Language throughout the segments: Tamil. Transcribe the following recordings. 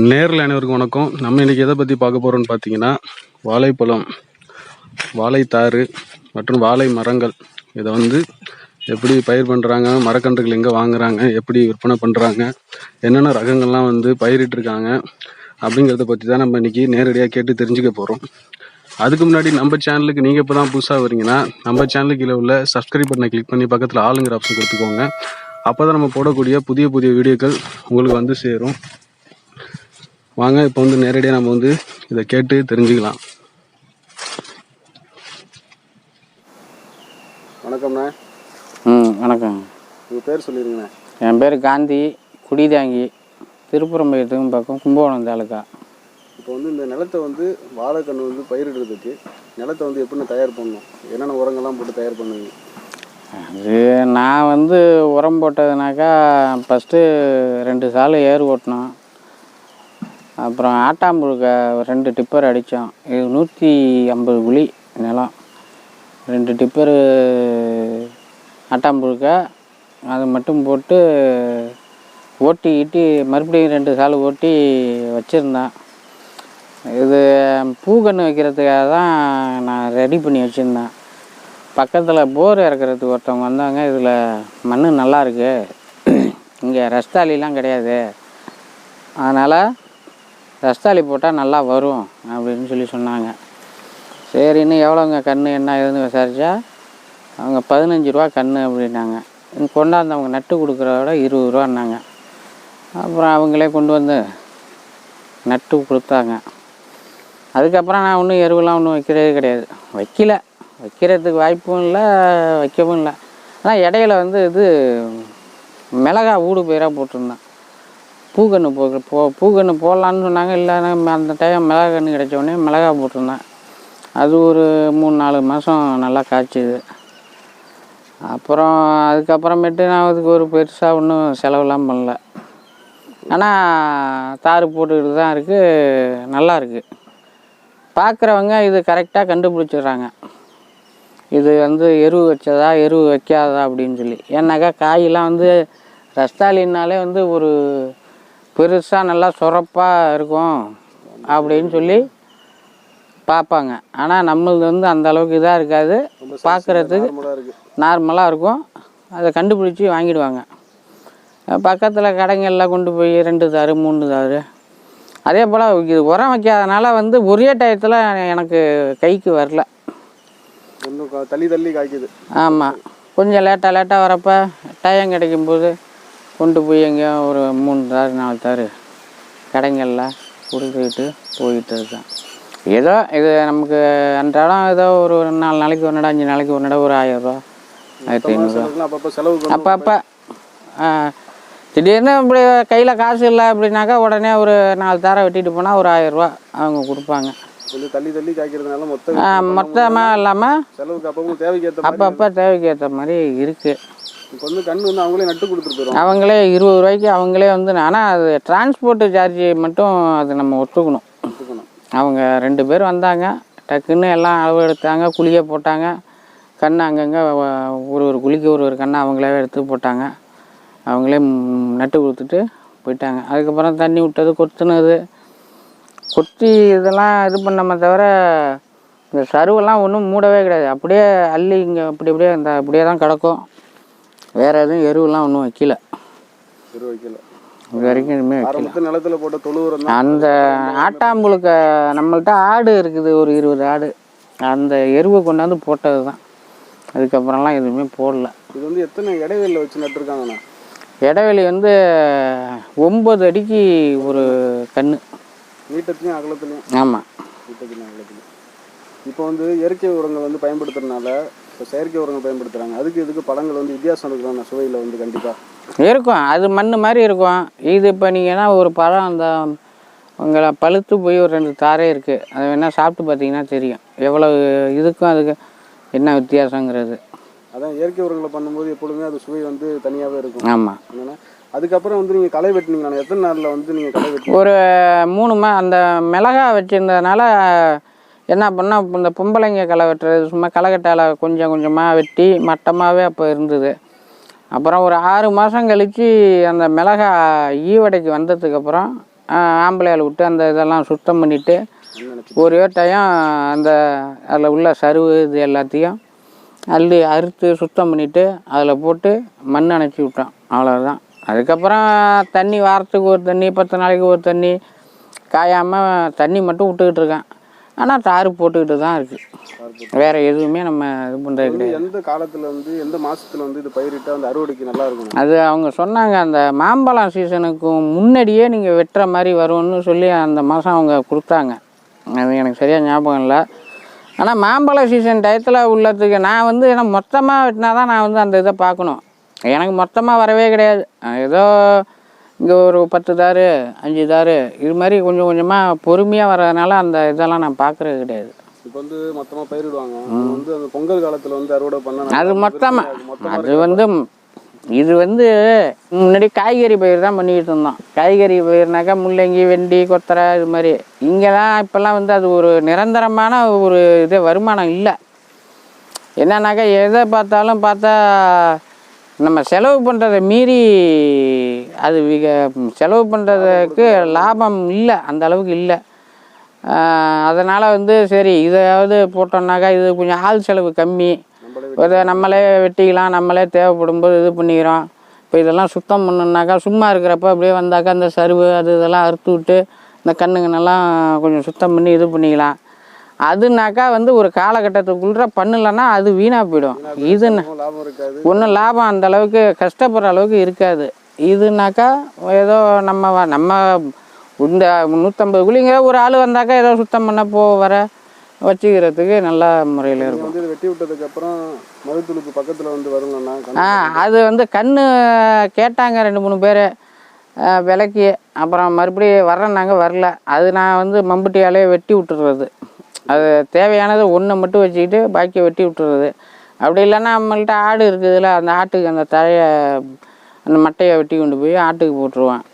நேரில் அனைவருக்கும் வணக்கம். நம்ம இன்னைக்கு எதை பற்றி பார்க்க போகிறோம்னு பார்த்தீங்கன்னா வாழைப்பழம் வாழைத்தாறு மற்றும் வாழை மரங்கள். இதை வந்து எப்படி பயிர் பண்ணுறாங்க மரக்கன்றுகள் எங்கே வாங்குறாங்க எப்படி விற்பனை பண்ணுறாங்க என்னென்ன ரகங்கள்லாம் வந்து பயிரிட்டிருக்காங்க அப்படிங்கிறத பற்றி தான் நம்ம இன்றைக்கி நேரடியாக கேட்டு தெரிஞ்சுக்க போகிறோம் அதுக்கு முன்னாடி நம்ம சேனலுக்கு நீங்கள் இப்போ தான் புதுசாக வரீங்கன்னா நம்ம சேனலுக்கு கீழே உள்ள சப்ஸ்கிரைப் பட்டனை கிளிக் பண்ணி பக்கத்தில் ஆளுங்கிற ஆப்ஷன் கொடுத்துக்கோங்க. அப்போ தான் நம்ம போடக்கூடிய புதிய புதிய வீடியோக்கள் உங்களுக்கு வந்து சேரும். வாங்க இப்போ வந்து நேரடியாக நம்ம வந்து இதை கேட்டு தெரிஞ்சுக்கலாம். வணக்கம்ண்ணா. ம் வணக்கம். உங்கள் பேர் சொல்லிடுங்கண்ணே என் பேர் காந்தி குடிதாங்கி திருப்புறம்பயத்துக்கும் பக்கம் கும்பகோணம் தாலுக்கா இப்போ வந்து இந்த நிலத்தை வந்து வாழைக்கன்று வந்து பயிரிடுறதுக்கு நிலத்தை வந்து எப்படின்னு தயார் பண்ணணும்? என்னென்ன உரங்கள்லாம் போட்டு தயார் பண்ணுவீங்க? அது நான் வந்து உரம் போட்டதுனாக்கா ஃபஸ்ட்டு ரெண்டு சால் ஏர் ஓட்டினோம். அப்புறம் ஆட்டாம்புழுக்க ரெண்டு டிப்பர் அடித்தோம் இது நூற்றி ஐம்பது குழி நிலம். ரெண்டு டிப்பரு ஆட்டாம்புழுக்க. அது மட்டும் போட்டு ஓட்டி மறுபடியும் ரெண்டு சால் ஓட்டி வச்சுருந்தேன். இது பூக்கன்று வைக்கிறதுக்காக தான் நான் ரெடி பண்ணி வச்சுருந்தேன். பக்கத்தில் போர் இறக்குறதுக்கு ஒருத்தவங்க வந்தாங்க. இதில் மண் நல்லாயிருக்கு இங்கே ரஸ்தாலிலாம் கிடையாது. அதனால் ரஸ்தாளி போட்டால் நல்லா வரும் அப்படின்னு சொல்லி சொன்னாங்க. சரின்னு எவ்வளோங்க கன்று என்ன ஏதுன்னு விசாரித்தா அவங்க பதினஞ்சு ரூபா கன்று அப்படின்னாங்க. இங்க கொண்டாந்தவங்க நட்டு கொடுக்குறத விட இருபது ரூபான்னாங்க. அப்புறம் அவங்களே கொண்டு வந்து நட்டு கொடுத்தாங்க. அதுக்கப்புறம் நான் ஒன்றும் எருவெல்லாம் ஒன்றும் வைக்கிறதே கிடையாது. வைக்கல. வைக்கிறதுக்கு வாய்ப்பும் இல்லை வைக்கவும் இல்லை. ஆனால் இடையில வந்து இது மிளகா ஊடு பயிராக போட்டிருந்தேன். பூக்கன்று போ போ பூக்கன்று போடலான்னு சொன்னாங்க. இல்லை நான் அந்த டைம் மிளகா கன்று கிடைச்ச உடனே மிளகா போட்டிருந்தேன். அது ஒரு மூணு நாலு மாதம் நல்லா காய்ச்சிது. அப்புறம் அதுக்கப்புறமேட்டு நான் அதுக்கு ஒரு பெருசாக ஒன்றும் செலவெல்லாம் பண்ணல. ஆனால் தார் போட்டுக்கிட்டு தான் இருக்குது நல்லா இருக்குது பார்க்குறவங்க இது கரெக்டாக கண்டுபிடிச்சிடுறாங்க. இது வந்து எருவு வச்சதா எருவு வைக்காதா அப்படின்னு சொல்லி. ஏன்னாக்கா காயெல்லாம் வந்து ரஸ்தாலின்னாலே வந்து ஒரு பெருசாக நல்லா சுரப்பாக இருக்கும் அப்படின்னு சொல்லி பார்ப்பாங்க. ஆனால் நம்மளது வந்து அந்த அளவுக்கு இதாக இருக்காது. பார்க்குறதுக்கு நார்மலாக இருக்கும். அதை கண்டுபிடிச்சி வாங்கிடுவாங்க. பக்கத்தில் கடைங்கள்லாம் கொண்டு போய் ரெண்டு தாரு மூணு தாரு. அதே போல் இது உரம் வைக்காதனால வந்து ஒரே டயத்தில் எனக்கு கைக்கு வரல. தள்ளி தள்ளி காய்க்குது. ஆமாம் கொஞ்சம் லேட்டாக லேட்டாக வரப்போ டயம் கிடைக்கும்போது கொண்டு போய் எங்கேயோ ஒரு மூணு தாரு நாலு தாரு கடைங்களில் கொடுத்துக்கிட்டு போயிட்டு இருக்கேன். ஏதோ இது நமக்கு அன்றாடம் ஏதோ ஒரு நாலு நாளைக்கு ஒரு நட அஞ்சு நாளைக்கு ஒரு நட ஒரு ஆயிரரூவா ஆயிரத்தி ஐநூறுரூவா செலவுக்கு அப்பப்போ திடீர்னு இப்படி கையில் காசு இல்லை அப்படின்னாக்கா உடனே ஒரு நாலு தாரை வெட்டிட்டு போனால் ஒரு ஆயிரரூவா அவங்க கொடுப்பாங்க. தள்ளி தள்ளி காய்க்கிறதுனால மொத்த மொத்தமாக இல்லாமல் செலவுக்கு அப்பப்போ தேவைக்கு ஏற்ற மாதிரி அப்பப்போ தேவைக்கு ஏற்ற மாதிரி இருக்குது இப்போ வந்து கண்ணு வந்து அவங்களே நட்டு கொடுத்துட்டு போயிடும் அவங்களே இருபது ரூபாய்க்கு அவங்களே வந்து ஆனால் அது டிரான்ஸ்போர்ட் சார்ஜ் மட்டும் அது நம்ம ஒத்துக்கணும். அவங்க ரெண்டு பேர் வந்தாங்க டக்குன்னு எல்லாம் அளவு எடுத்தாங்க குழிய போட்டாங்க. கண் அங்கங்கே ஒரு ஒரு குழிக்கு ஒரு ஒரு கண்ணை அவங்களே எடுத்து போட்டாங்க. அவங்களே நட்டு கொடுத்துட்டு போயிட்டாங்க. அதுக்கப்புறம் தண்ணி விட்டது கொத்துனது. கொத்தி இதெல்லாம் இது பண்ணாம தவிர இந்த சருவெல்லாம் ஒன்றும் மூடவே கிடையாது. அப்படியே அள்ளி இங்கே அப்படி அப்படியே இந்த அப்படியே தான் கிடக்கும். வேறு எதுவும் எருவெல்லாம் ஒன்றும் வைக்கல. இரு வைக்கல. இது வரைக்கும் எதுவுமே வைக்கல. நிலத்துல போட்ட தொழு உரம் தான் அந்த ஆட்டாம்புழுக்க நம்மள்ட்ட ஆடு இருக்குது ஒரு இருபது ஆடு. அந்த எருவை கொண்டாந்து போட்டது தான் அதுக்கப்புறம்லாம் எதுவுமே போடல. இது வந்து எத்தனை இடைவெளியில் வச்சு நட்டுருக்காங்கண்ணா? இடைவெளி வந்து ஒம்பது அடிக்கு ஒரு கன்று நீட்டத்துலையும் அகலத்துலையும்? ஆமாம் நீட்டத்துலையும் அகலத்துலையும். இப்போ வந்து இயற்கை உரங்கள் வந்து பயன்படுத்துறதுனால இப்போ செயற்கை உரங்கள் பயன்படுத்துறாங்க. அதுக்கு இதுக்கு பழங்கள் வந்து வித்தியாசம் இருக்குதாண்ணா சுவையில் வந்து கண்டிப்பாக இருக்கும். அது மண் மாதிரி இருக்கும். இது இப்போ நீங்கன்னா ஒரு பழம் அந்த உங்களை பழுத்து போய் ஒரு ரெண்டு தாரே இருக்குது அது வேணால் சாப்பிட்டு பார்த்தீங்கன்னா தெரியும். எவ்வளோ இதுக்கும் அதுக்கு என்ன வித்தியாசங்கிறது? அதான் இயற்கை உரங்களை பண்ணும்போது எப்பொழுதுமே அது சுவை வந்து தனியாகவே இருக்கும். ஆமாம் என்னன்னா அதுக்கப்புறம் வந்து நீங்கள் களை வெட்டினீங்கண்ணா எத்தனை நாளில் வந்து நீங்கள் களை வெட்டி ஒரு மூணு மா அந்த மிளகா வச்சுருந்ததுனால என்ன பண்ணால் இந்த பொம்பளைங்க களை வெட்டுறது சும்மா களைக்கட்டால கொஞ்சம் கொஞ்சமாக வெட்டி மட்டமாகவே அப்போ இருந்தது. அப்புறம் ஒரு ஆறு மாதம் கழித்து அந்த மிளகா ஈவடைக்கு வந்ததுக்கப்புறம் ஆம்பளையால் விட்டு அந்த இதெல்லாம் சுத்தம் பண்ணிவிட்டு ஒரே டயம் அந்த அதில் உள்ள சருவு இது எல்லாத்தையும் அள்ளி அறுத்து சுத்தம் பண்ணிவிட்டு அதில் போட்டு மண் அணைச்சி விட்டோம் அவ்வளோதான் அதுக்கப்புறம் தண்ணி வாரத்துக்கு ஒரு தண்ணி பத்து நாளைக்கு ஒரு தண்ணி காயாமல் தண்ணி மட்டும் விட்டுக்கிட்டு இருக்கேன். ஆனால் தாறு போட்டுக்கிட்டு தான் இருக்குது வேறு எதுவுமே நம்ம இது பண்ணுறது கிடையாது. எந்த காலத்துல வந்து எந்த மாசத்துல வந்து இது பயிரிட்டா அந்த அறுவடைக்கு நல்லா இருக்கணும் அது அவங்க சொன்னாங்க அந்த மாம்பழம் சீசனுக்கு முன்னாடியே நீங்கள் வெட்டுற மாதிரி வரும்னு சொல்லி அந்த மாதம் அவங்க கொடுத்தாங்க. அது எனக்கு சரியாக ஞாபகம் இல்லை. ஆனால் மாம்பழ சீசன் டயத்தில் உள்ளதுக்கு நான் வந்து ஏன்னா மொத்தமாக வெட்டினா தான் நான் வந்து அந்த இதை பார்க்கணும். எனக்கு மொத்தமாக வரவே கிடையாது. ஏதோ இங்கே ஒரு பத்து தாரு அஞ்சு தாரு இது மாதிரி கொஞ்சம் கொஞ்சமாக பொறுமையாக வர்றதுனால அந்த இதெல்லாம் நான் பார்க்குறது கிடையாது. இப்போ வந்து மொத்தமா பயிரிடுவாங்க வந்து அந்த பொங்கல் காலத்துல வந்து அறுவடை பண்ண அது மொத்தமாக அது வந்து இது வந்து முன்னாடி காய்கறி பயிர் தான் பண்ணிக்கிட்டு இருந்தோம். காய்கறி பயிர்னாக்கா முள்ளங்கி வெண்டி கொத்தரை இது மாதிரி. இங்கே தான் இப்போல்லாம் வந்து அது ஒரு நிரந்தரமான ஒரு இது வருமானம் இல்லை. என்னன்னாக்கா எதை பார்த்தாலும் பார்த்தா நம்ம செலவு பண்ணுறதை மீறி அது விக- செலவு பண்ணுறதுக்கு லாபம் இல்லை அந்த அளவுக்கு இல்லை. அதனால் வந்து சரி இதாவது போட்டோம்னாக்கா இது கொஞ்சம் ஆள் செலவு கம்மி. இதை நம்மளே வெட்டிக்கலாம் நம்மளே தேவைப்படும் போது இது பண்ணிக்கிறோம். இப்போ இதெல்லாம் சுத்தம் பண்ணணுன்னாக்கா சும்மா இருக்கிறப்ப அப்படியே வந்தாக்கா அந்த சருவு அது இதெல்லாம் அறுத்து விட்டு இந்த கண்ணுங்கன்னெல்லாம் கொஞ்சம் சுத்தம் பண்ணி இது பண்ணிக்கலாம். அதுனாக்கா வந்து ஒரு காலகட்டத்துக்குள்ள பண்ணலன்னா அது வீணாக போயிடும். இது லாபம் இருக்காது. ஒன்றும் லாபம் அந்த அளவுக்கு கஷ்டப்படுற அளவுக்கு இருக்காது. இதுனாக்கா ஏதோ நம்ம நம்ம இந்த நூற்றம்பது குழிங்கிற ஒரு ஆள் வந்தாக்கா ஏதோ சுத்தம் பண்ண போ வர வச்சுக்கிறதுக்கு நல்ல முறையில் இருக்கும். வெட்டி விட்டதுக்கு அப்புறம் பக்கத்துல வந்து வருங்கண்ணா ஆ அது வந்து கண்ணு கேட்டாங்க ரெண்டு மூணு பேர். விலைக்கு. அப்புறம் மறுபடியும் வர்றேன்னாங்க வரல. அது நான் வந்து மம்புட்டியாலே வெட்டி விட்டுறது. அது தேவையானது ஒன்று மட்டும் வச்சுக்கிட்டு பாக்கியை வெட்டி விட்டுறது. அப்படி இல்லைன்னா நம்மள்ட்ட ஆடு இருக்குதுல்ல அந்த ஆட்டுக்கு அந்த தழையை அந்த மட்டையை வெட்டி கொண்டு போய் ஆட்டுக்கு போட்டுருவேன்.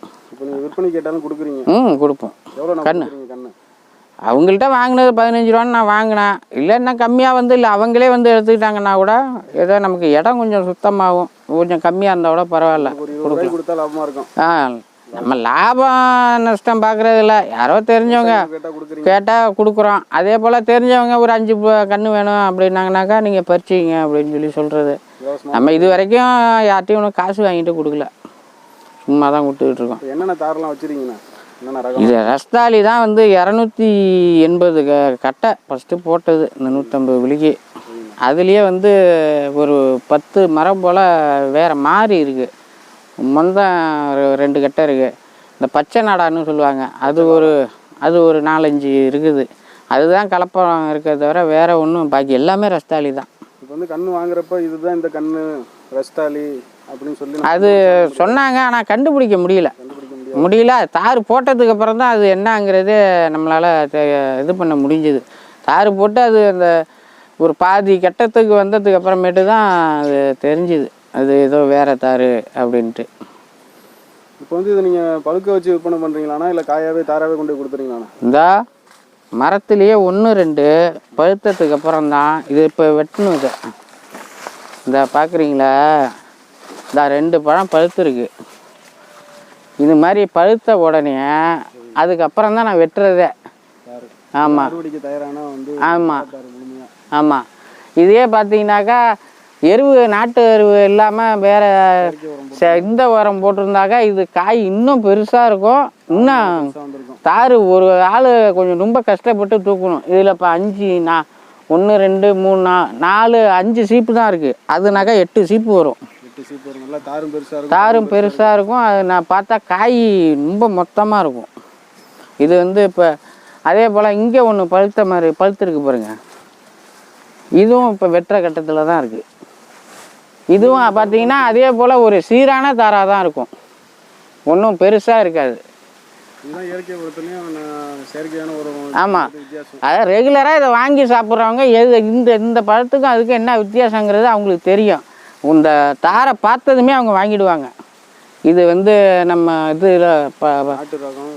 ம் கொடுப்போம். கண்ணு. அவங்கள்ட்ட வாங்கினது பதினஞ்சு ரூபான்னு நான் வாங்கினேன். இல்லைன்னா கம்மியாக வந்து இல்லை அவங்களே வந்து எடுத்துக்கிட்டாங்கன்னா கூட ஏதோ நமக்கு இடம் கொஞ்சம் சுத்தமாகும். கொஞ்சம் கம்மியாக இருந்தால் கூட பரவாயில்ல. இருக்கும். ஆ நம்ம லாபம் நஷ்டம் பார்க்குறது இல்லை யாரோ தெரிஞ்சவங்க கேட்டால் கொடுக்குறோம். அதே போல் தெரிஞ்சவங்க ஒரு அஞ்சு கன்று வேணும் அப்படின்னாங்கனாக்கா நீங்கள் பறிச்சிங்க அப்படின்னு சொல்லி சொல்கிறது நம்ம இது வரைக்கும் யார்ட்டையும் ஒன்றும் காசு வாங்கிட்டு கொடுக்கல. சும்மா தான் கொடுத்துக்கிட்டு இருக்கோம். என்னென்ன தாரெல்லாம் வச்சிருக்கீங்கண்ணா இது ரஸ்தாலி தான் வந்து இரநூத்தி எண்பது க கட்டை ஃபஸ்ட்டு போட்டது. இந்த நூற்றம்பது விலிக்கு அதுலேயே வந்து ஒரு பத்து மரம் போல் வேறு மாறி இருக்குது மொந்தம் ஒரு ரெண்டு கட்டை இருக்குது இந்த பச்சை நாடான்னு சொல்லுவாங்க. அது ஒரு அது ஒரு நாலஞ்சு இருக்குது. அதுதான் கலப்படம் இருக்கிறத தவிர வேறு ஒன்றும் பாக்கி எல்லாமே ரஸ்தாலி தான். இப்போ வந்து கண்ணு வாங்குறப்ப இதுதான் இந்த கண்ணு ரஸ்தாலி அப்படின்னு சொல்லி அது சொன்னாங்க ஆனால் கண்டுபிடிக்க முடியல. முடியல. தார் போட்டதுக்கு அப்புறம் தான் அது என்னங்கிறதே நம்மளால் இது பண்ண முடிஞ்சுது. தார் போட்டு அது அந்த ஒரு பாதி கட்டத்துக்கு வந்ததுக்கு அப்புறமேட்டு தான் அது தெரிஞ்சுது. அது ஏதோ வேற தார் அப்படின்ட்டு. இப்போ வந்து இதை நீங்க பழுக்க வச்சு விற்பனை பண்றீங்களாண்ணா? இல்லை காயாவே தாராவே கொண்டு போய் கொடுத்துறீங்களாண்ணா? இந்த மரத்துலேயே ஒன்று ரெண்டு பழுத்ததுக்கு அப்புறம் தான் இது இப்போ வெட்டணும் இதை இந்த பார்க்குறீங்களா இந்த ரெண்டு பழம் பழுத்துருக்கு. இது மாதிரி பழுத்த உடனே அதுக்கப்புறம் தான் நான் வெட்டுறதே. ஆமாம் அறுவடைக்கு தயாரானா வந்து ஆமாம் ஆமாம் இதே பார்த்தீங்கன்னாக்கா எருவு நாட்டு எருவு இல்லாமல் வேற இந்த உரம் போட்டிருந்தாக்கா இது காய் இன்னும் பெருசாக இருக்கும். இன்னும் தாறு ஒரு ஆள் கொஞ்சம் ரொம்ப கஷ்டப்பட்டு தூக்கணும். இதில் இப்போ அஞ்சு நா ஒன்று ரெண்டு மூணு நா நாலு அஞ்சு சீப்பு தான் இருக்குது அதுனாக்கா எட்டு சீப்பு வரும். தாரும் பெருசா இருக்கும். தாரும் பெருசாக இருக்கும். அது நான் பார்த்தா காய் ரொம்ப மொத்தமாக இருக்கும். இது வந்து இப்போ அதே போல் இங்கே ஒன்று பழுத்த மாதிரி பழுத்துருக்கு பாருங்க. இதுவும் இப்போ வெட்டுற கட்டத்தில் தான் இருக்குது இதுவும் பார்த்தீங்கன்னா அதே போல் ஒரு சீரான தாராக தான் இருக்கும். ஒன்றும் பெருசாக இருக்காது. ஆமாம் அதாவது ரெகுலராக இதை வாங்கி சாப்பிட்றவங்க எது இந்த இந்த பழத்துக்கும் அதுக்கும் என்ன வித்தியாசங்கிறது அவங்களுக்கு தெரியும். இந்த தாரை பார்த்ததுமே அவங்க வாங்கிடுவாங்க. இது வந்து நம்ம இதில்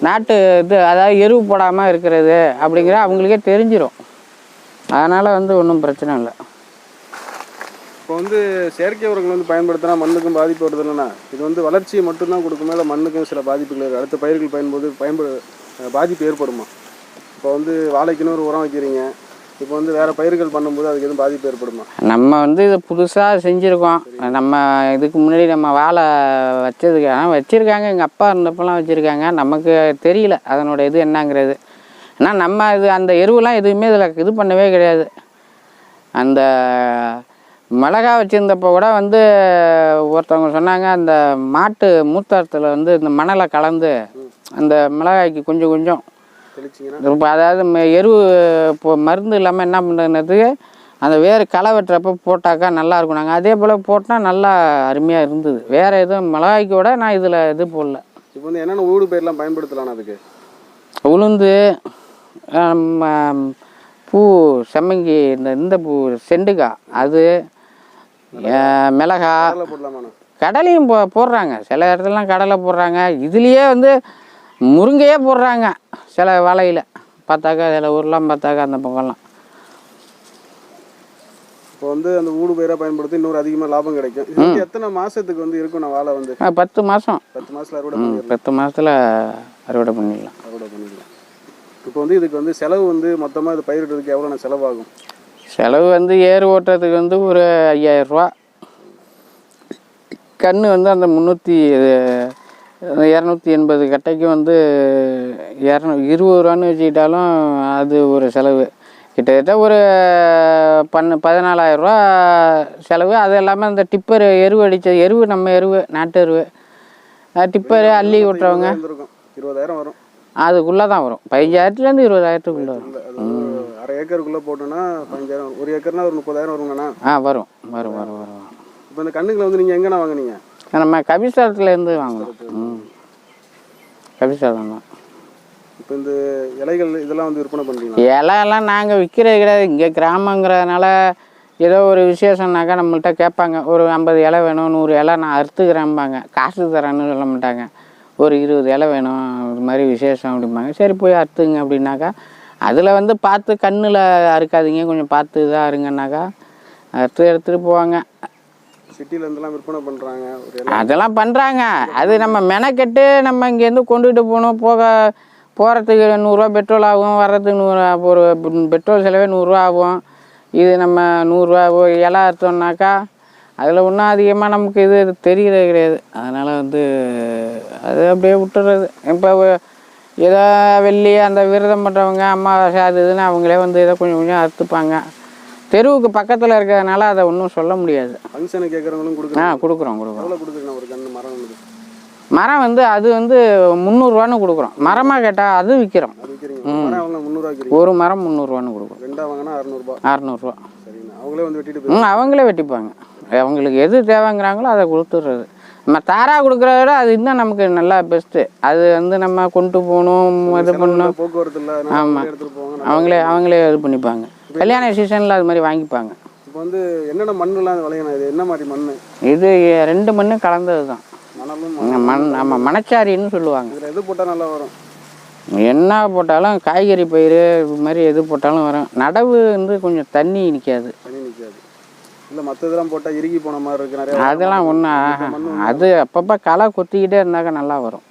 நாட்டு இது அதாவது எருவு போடாமல் இருக்கிறது அப்படிங்கிற அவங்களுக்கே தெரிஞ்சிடும் அதனால் வந்து ஒன்றும் பிரச்சனை இல்லை. இப்போ வந்து செயற்கை உரங்கள் வந்து பயன்படுத்தினா மண்ணுக்கும் பாதிப்பு வருது இல்லைன்னா இது வந்து வளர்ச்சியை மட்டும்தான் கொடுக்கும். இல்லை மண்ணுக்கும் சில பாதிப்புகள் இருக்குது அடுத்த பயிர்கள் பயன்போது பயன்படு பாதிப்பு ஏற்படுமா? இப்போ வந்து வாழைக்குன்னு ஒரு உரம் வைக்கிறீங்க. இப்போ வந்து வேறு பயிர்கள் பண்ணும்போது அதுக்கு எதுவும் பாதிப்பு ஏற்படுமா? நம்ம வந்து இதை புதுசாக செஞ்சுருக்கோம். நம்ம இதுக்கு முன்னாடி நம்ம வாழை வச்சதுக்கு ஆனால் வச்சுருக்காங்க. எங்கள் அப்பா இருந்தப்பெல்லாம் வச்சுருக்காங்க. நமக்கு தெரியல அதனோட இது என்னங்கிறது. ஆனால் நம்ம இது அந்த எருவெல்லாம் எதுவுமே இதில் இது பண்ணவே கிடையாது. அந்த மிளகா வச்சுருந்தப்போ கூட வந்து ஒருத்தவங்க சொன்னாங்க அந்த மாட்டு மூத்தத்தில் வந்து இந்த மணலை கலந்து அந்த மிளகாய்க்கு கொஞ்சம் கொஞ்சம் இப்போ அதாவது எரு இப்போ மருந்து இல்லாமல் என்ன பண்ணுறது அந்த வேறு களை வெட்டுறப்ப போட்டாக்கா நல்லா இருக்கும். நாங்கள் அதே போல் போட்டால் நல்லா அருமையாக இருந்தது. வேறு எதுவும் மிளகாய்க்கு விட நான் இதில் இது போடல. இப்போ வந்து என்னென்ன ஊடு பயிரெலாம் பயன்படுத்தலாம் அதுக்கு? உளுந்து பூ செம்மங்கி இந்த இந்த பூ செண்டுக்காய் அது மிளகா. கடலையும் போ போடுறாங்க. சில இடத்துலலாம் கடலை போடுறாங்க. இதுலேயே வந்து முருங்கையே போடுறாங்க சில வலையில். பார்த்தாக்கா சில ஊர்லாம் பார்த்தாக்கா அந்த பக்கம்லாம். இப்போ வந்து அந்த ஊடு பயிராக பயன்படுத்தி இன்னொரு அதிகமாக லாபம் கிடைக்கும். எத்தனை மாசத்துக்கு வந்து இருக்கும் நான் வாழை வந்து? பத்து மாதம் பத்து மாசத்துல அறுவடை பத்து மாதத்தில் அறுவடை பண்ணிடலாம். அறுவடை பண்ணிக்கலாம் இப்போ வந்து இதுக்கு வந்து செலவு வந்து மொத்தமாக இது பயிரிடுறதுக்கு எவ்வளோ செலவாகும்? செலவு வந்து ஏர் ஓட்டுறதுக்கு வந்து ஒரு ஐயாயிரரூவா கன்று வந்து அந்த முந்நூற்றி இரநூத்தி எண்பது கட்டைக்கு வந்து இரநூ இருபது ரூபான்னு வச்சுக்கிட்டாலும் அது ஒரு செலவு. கிட்டத்தட்ட ஒரு பன்னு பதினாலாயிரரூவா செலவு. அது இல்லாமல் அந்த டிப்பர் எருவு அடித்த எருவு நம்ம எருவு நாட்டு எருவு. டிப்பர் அள்ளி விட்டுறவங்க. இருபதாயிரம் வரும். அதுக்குள்ளே தான் வரும். பதினஞ்சாயிரத்துலேருந்து இருபதாயிரத்துக்குள்ளே வரும். அரை ஏக்கருக்குள்ளே போட்டோன்னா பதினஞ்சாயிரம். ஒரு ஏக்கர்னா ஒரு முப்பதாயிரம் வருங்கண்ணா. ஆ வரும் வரும் வரும் வரும். இப்போ இந்த கண்ணுங்களை வந்து நீங்கள் எங்கண்ணா வாங்குனீங்க? நம்ம கபிஸ்தலத்துலேருந்து வாங்கணும் ம். கபிஸ்தலம் தான். இப்போ இந்த இலைகள் இதெல்லாம் வந்து விற்பனை பண்ணுறீங்களா இலையெல்லாம் நாங்கள் விற்கிறது கிடையாது. இங்கே கிராமங்கிறதுனால ஏதோ ஒரு விசேஷம்னாக்கா நம்மள்ட்ட கேட்பாங்க. ஒரு ஐம்பது இலை வேணும் நூறு இலை நான் அறுத்துக்கிறேன்பாங்க. காசு தரேன்னு சொல்ல மாட்டாங்க. ஒரு இருபது இலை வேணும் இது மாதிரி விசேஷம் அப்படிம்பாங்க. சரி போய் அறுத்துங்க அப்படின்னாக்கா அதில் வந்து பார்த்து கண்ணில் அறுக்காதீங்க. கொஞ்சம் பார்த்து இதாக அறுங்கன்னாக்கா அறுத்து எடுத்துகிட்டு போவாங்க. சிட்டில இருந்தெல்லாம் விற்பனை பண்ணுறாங்க அதெல்லாம் பண்ணுறாங்க அது நம்ம மெனக்கெட்டு நம்ம இங்கேருந்து கொண்டுகிட்டு போகணும். போக போகிறதுக்கு நூறுரூவா பெட்ரோல் ஆகும். வர்றதுக்கு நூறு ஒரு பெட்ரோல் செலவே நூறுரூவா ஆகும். இது நம்ம நூறுரூவா ஒரு இலை அறுத்தோம்னாக்கா அதில் ஒன்றும் அதிகமாக நமக்கு இது தெரியறது கிடையாது. அதனால் வந்து அது அப்படியே விட்டுறது. இப்போ ஏதோ வெள்ளி அந்த விரதம் பண்ணுறவங்க அமாவாசை அது இதுன்னு அவங்களே வந்து ஏதோ கொஞ்சம் கொஞ்சம் அறுத்துப்பாங்க. தெருவுக்கு பக்கத்தில் இருக்கிறதுனால அதை ஒன்றும் சொல்ல முடியாது. ஃபங்க்ஷனுக்கு கேட்குறவங்களும் ஆ கொடுக்குறாங்க கொடுக்குறோம். கொடுக்குறோம் ஒரு கன்று மரம் வந்து. மரம் வந்து அது வந்து முந்நூறுரூவான்னு கொடுக்குறோம். மரமாக கேட்டால் அது விற்கிறோம் ஒரு மரம் முந்நூறுரூவான்னு கொடுக்குறோம். ரெண்டா வாங்கினா அறநூறுபா. அறநூறுவா. அவங்களே வந்து வெட்டிட்டு அவங்களே வெட்டிப்பாங்க. அவங்களுக்கு எது தேவைங்கிறாங்களோ அதை கொடுத்துட்றது நம்ம தாரா கொடுக்குறத விட அது இன்னும் நமக்கு நல்லா பெஸ்ட்டு அது வந்து நம்ம கொண்டு போகணும் இது பண்ணணும். அதனால அவங்களே அவங்களே இது பண்ணிப்பாங்க. கல்யாண சீசனில் அது மாதிரி வாங்கிப்பாங்க. இப்போ வந்து என்னென்ன மண்ணுலாம் விளையணும்? இது என்ன மாதிரி மண் இது ரெண்டு மண்ணும் கலந்தது தான். மண் ஆமாம் மணச்சாரின்னு சொல்லுவாங்க. எது போட்டால் நல்லா வரும்? என்ன போட்டாலும் காய்கறி பயிர் இது மாதிரி எது போட்டாலும் வரும். நடவு வந்து கொஞ்சம் தண்ணி நிற்காது தண்ணி நிற்காது இல்லை மற்ற இதெல்லாம் போட்டால் இறுகி போன மாதிரி இருக்கு நிறைய அதெல்லாம் ஒன்றும் அது அப்பப்போ களை கொத்திக்கிட்டே இருந்தாக்கா நல்லா வரும்.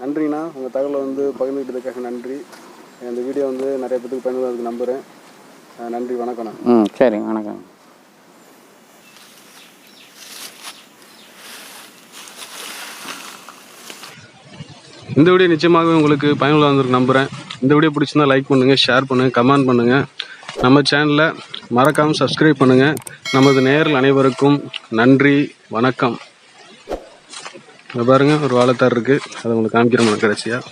நன்றிண்ணா. உங்கள் தகவலை வந்து பகிர்ந்துக்கிட்டதுக்காக நன்றி. இந்த வீடியோ வந்து நிறைய பேத்துக்கு பயனுள்ளதுக்கு நம்புகிறேன் நன்றி வணக்கம்ண்ணா. ம் சரிங்க வணக்கம். இந்த வீடியோ நிச்சயமாகவே உங்களுக்கு பயனுள்ள வந்திருக்கு நம்புகிறேன் இந்த வீடியோ பிடிச்சிருந்தா லைக் பண்ணுங்கள் ஷேர் பண்ணுங்கள் கமெண்ட் பண்ணுங்கள் நம்ம சேனலை மறக்காமல் சப்ஸ்கிரைப் பண்ணுங்கள் நமது நேரில் அனைவருக்கும் நன்றி வணக்கம். பாருங்கள் ஒரு வாழைத்தார் இருக்குது அதை உங்களுக்கு காமிக்கிறோம் கடைசியாக